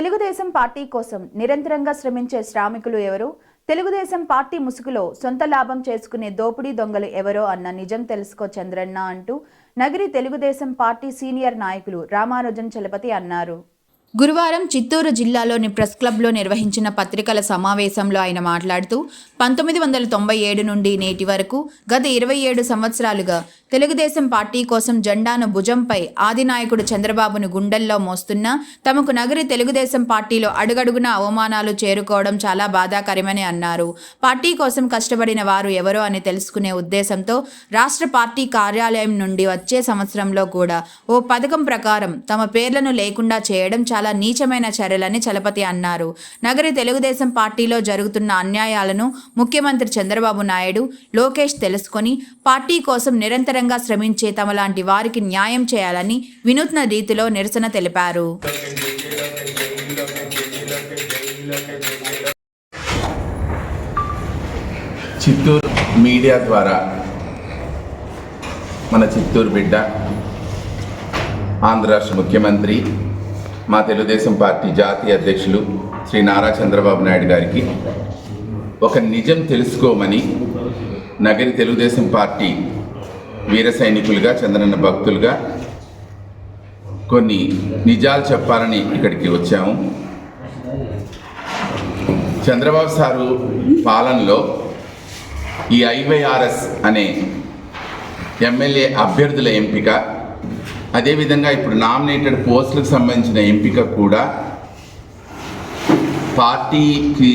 Telugu Desam party కోసం నిరంతరంగా శ్రమించే శ్రామికులు ఎవరు? తెలుగుదేశం పార్టీ ముసుగులో సొంత లాభం చేసుకునే దోపిడీ దొంగలు ఎవరో అన్న నిజం తెలుసుకో చంద్రన్న అంటూ నగరి తెలుగుదేశం పార్టీ సీనియర్ నాయకులు రామానుజన్ చలపతి అన్నారు. గురువారం చిత్తూరు జిల్లాలోని ప్రెస్ క్లబ్లో నిర్వహించిన పత్రికల సమావేశంలో ఆయన మాట్లాడుతూ పంతొమ్మిది వందల తొంభై ఏడు నుండి నేటి వరకు గత ఇరవై ఏడు సంవత్సరాలుగా తెలుగుదేశం పార్టీ కోసం జెండాను భుజంపై ఆదినాయకుడు చంద్రబాబును గుండెల్లో మోస్తున్నా తమకు నగరి తెలుగుదేశం పార్టీలో అడుగడుగున అవమానాలు చేరుకోవడం చాలా బాధాకరమని అన్నారు. పార్టీ కోసం కష్టపడిన వారు ఎవరో అని తెలుసుకునే ఉద్దేశంతో రాష్ట్ర పార్టీ కార్యాలయం నుండి వచ్చే సంవత్సరంలో కూడా ఓ పథకం ప్రకారం తమ పేర్లను లేకుండా చేయడం చాలా నీచమైన చర్యలని చలపతి అన్నారు. నగరి తెలుగుదేశం పార్టీలో జరుగుతున్న అన్యాయాలను ముఖ్యమంత్రి చంద్రబాబు నాయుడు లోకేష్ తెలుసుకొని పార్టీ కోసం నిరంతరంగా శ్రమించే తమలాంటి వారికి న్యాయం చేయాలని వినూత్న రీతిలో నిరసన తెలిపారు. చిత్తూరు మీడియా ద్వారా మన చిత్తూరు బిడ్డ ఆంధ్ర రాష్ట్ర ముఖ్యమంత్రి మా తెలుగుదేశం పార్టీ జాతీయ అధ్యక్షులు శ్రీ నారా చంద్రబాబు నాయుడు గారికి ఒక నిజం తెలుసుకోమని నగరి తెలుగుదేశం పార్టీ వీర సైనికులుగా చంద్రన్న భక్తులుగా కొన్ని నిజాలు చెప్పాలని ఇక్కడికి వచ్చాము. చంద్రబాబు సారు పాలనలో ఈ ఐవైఆర్ఎస్ అనే ఎమ్మెల్యే అభ్యర్థుల ఎంపిక అదేవిధంగా ఇప్పుడు నామినేటెడ్ పోస్టులకు సంబంధించిన ఎంపిక కూడా పార్టీకి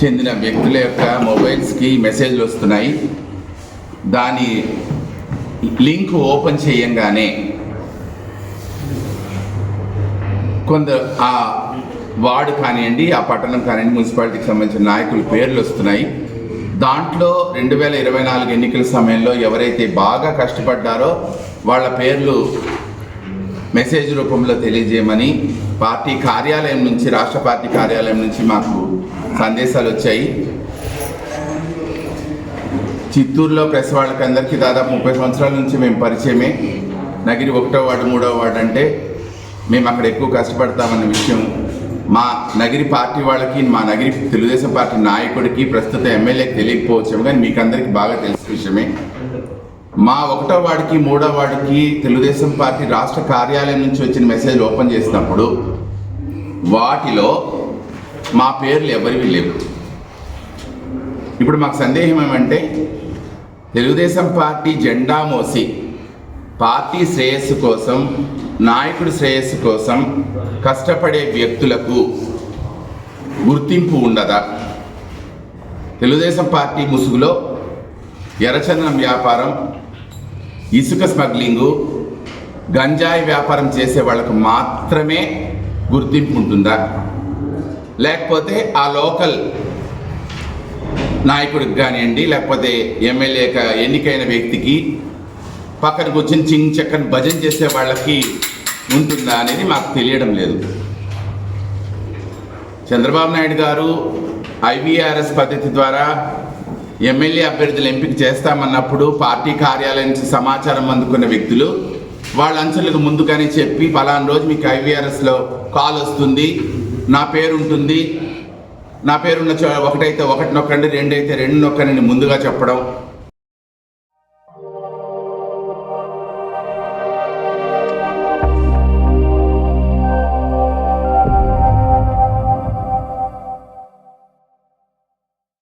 చెందిన వ్యక్తుల యొక్క మొబైల్స్కి మెసేజ్లు వస్తున్నాయి. దాని లింక్ ఓపెన్ చేయంగానే కొందరు ఆ వార్డు కానివ్వండి ఆ పట్టణం కానివ్వండి మున్సిపాలిటీకి సంబంధించిన నాయకుల పేర్లు వస్తున్నాయి. దాంట్లో రెండు వేల ఇరవై నాలుగు ఎన్నికల సమయంలో ఎవరైతే బాగా కష్టపడ్డారో వాళ్ళ పేర్లు మెసేజ్ రూపంలో తెలియజేయమని పార్టీ కార్యాలయం నుంచి రాష్ట్ర పార్టీ కార్యాలయం నుంచి మాకు సందేశాలు వచ్చాయి. చిత్తూరులో ప్రెస్ వాళ్ళకి అందరికీ దాదాపు ముప్పై సంవత్సరాల నుంచి మేము పరిచయమే. నగిరి ఒకటో వార్డు మూడో వార్డు అంటే మేము అక్కడ ఎక్కువ కష్టపడతామన్న విషయం. మా నగిరి పార్టీ వాళ్ళకి మా నగిరి తెలుగుదేశం పార్టీ నాయకుడికి ప్రస్తుత ఎమ్మెల్యేకి తెలియకపోవచ్చు కానీ మీకు అందరికీ బాగా తెలిసిన విషయమే. మా ఒకటో వాడికి మూడో వాడికి తెలుగుదేశం పార్టీ రాష్ట్ర కార్యాలయం నుంచి వచ్చిన మెసేజ్ ఓపెన్ చేసినప్పుడు వాటిలో మా పేర్లు ఎవరివి లేవు. ఇప్పుడు మాకు సందేహం ఏమంటే తెలుగుదేశం పార్టీ జెండా మోసి పార్టీ శ్రేయస్సు కోసం నాయకుడి శ్రేయస్సు కోసం కష్టపడే వ్యక్తులకు గుర్తింపు ఉండదా? తెలుగుదేశం పార్టీ ముసుగులో ఎర్రచందనం వ్యాపారం ఇసుక స్మగ్లింగు గంజాయి వ్యాపారం చేసే వాళ్ళకు మాత్రమే గుర్తింపు ఉంటుందా లేకపోతే ఆ లోకల్ నాయకుడికి కానివ్వండి లేకపోతే ఎమ్మెల్యే ఎన్నికైన వ్యక్తికి పక్కన కూర్చొని చింగ్ చక్కని భజన చేసే వాళ్ళకి ఉంటుందా అనేది మాకు తెలియడం లేదు. చంద్రబాబు నాయుడు గారు ఐవీఆర్ఎస్ పద్ధతి ద్వారా ఎమ్మెల్యే అభ్యర్థులు ఎంపిక చేస్తామన్నప్పుడు పార్టీ కార్యాలయం నుంచి సమాచారం అందుకున్న వ్యక్తులు వాళ్ళ అంచులకు ముందుగానే చెప్పి ఫలానా రోజు మీకు ఐవీఆర్ఎస్లో కాల్ వస్తుంది నా పేరు ఉంటుంది నా పేరున్న చో ఒకటైతే ఒకటి నొక్కండి రెండైతే రెండు నొక్కండి ముందుగా చెప్పడం